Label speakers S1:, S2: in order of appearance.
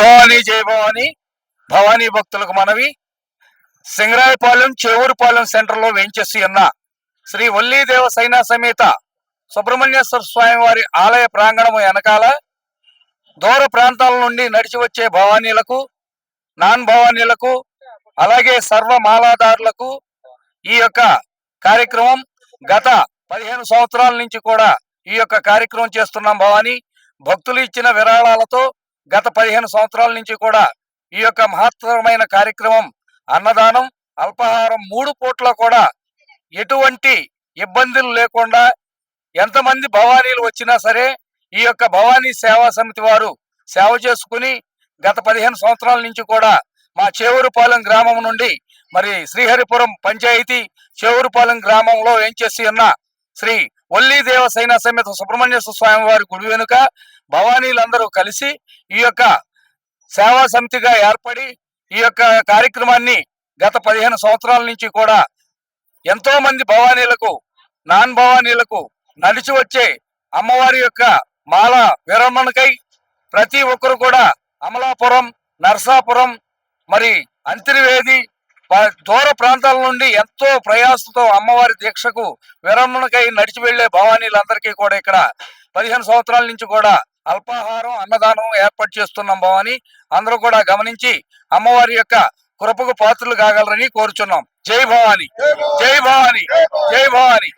S1: భవానీ జయ భవానీ. భవానీ భక్తులకు మనవి. సింగరాయపాలెం చేవూరుపాలెం సెంటర్లో ఉన్న శ్రీ వల్లీదేవ సైనా సమేత సుబ్రహ్మణ్యేశ్వర స్వామి వారి ఆలయ ప్రాంగణం వెనకాల దూర ప్రాంతాల నుండి నడిచి వచ్చే భవానీలకు నాన్ భవానీలకు అలాగే సర్వ మాలాదారులకు ఈ యొక్క కార్యక్రమం గత పదిహేను సంవత్సరాల నుంచి కూడా ఈ యొక్క కార్యక్రమం చేస్తున్నాం భవానీ. భక్తులు ఇచ్చిన విరాళాలతో గత పదిహేను సంవత్సరాల నుంచి కూడా ఈ యొక్క మహత్తరమైన కార్యక్రమం అన్నదానం అల్పాహారం మూడు పూట్ల కూడా ఎటువంటి ఇబ్బందులు లేకుండా ఎంతమంది భవానీలు వచ్చినా సరే ఈ యొక్క భవానీ సేవా సమితి వారు సేవ చేసుకుని గత పదిహేను సంవత్సరాల నుంచి కూడా మా చేవూరుపాలెం గ్రామం నుండి మరి శ్రీహరిపురం పంచాయతీ చేవూరుపాలెం గ్రామంలో ఏం చేసి ఉన్న శ్రీ ఒల్లి దేవ సమేత సుబ్రహ్మణ్యేశ్వర స్వామి వారి గుడి వెనుక భవానీలందరూ కలిసి ఈ యొక్క సేవా సమితిగా ఏర్పడి ఈ యొక్క కార్యక్రమాన్ని గత పదిహేను సంవత్సరాల నుంచి కూడా ఎంతో మంది భవానీలకు నాన్ భవానీలకు నడిచి వచ్చే అమ్మవారి యొక్క మాల విరమణకై ప్రతి ఒక్కరు కూడా అమలాపురం నర్సాపురం మరి అంతర్వేది దూర ప్రాంతాల నుండి ఎంతో ప్రయాసతో అమ్మవారి దీక్షకు విరమణకై నడిచి వెళ్ళే భవానీలందరికీ కూడా ఇక్కడ పదిహేను సంవత్సరాల నుంచి కూడా అల్పాహారం అన్నదానం ఏర్పాటు చేస్తున్నాం భవాని. అందరూ కూడా గమనించి అమ్మవారి యొక్క కృపకు పాత్రలు కాగలరని కోరుచున్నాం. జై భవాని. జై భవాని. జై భవాని.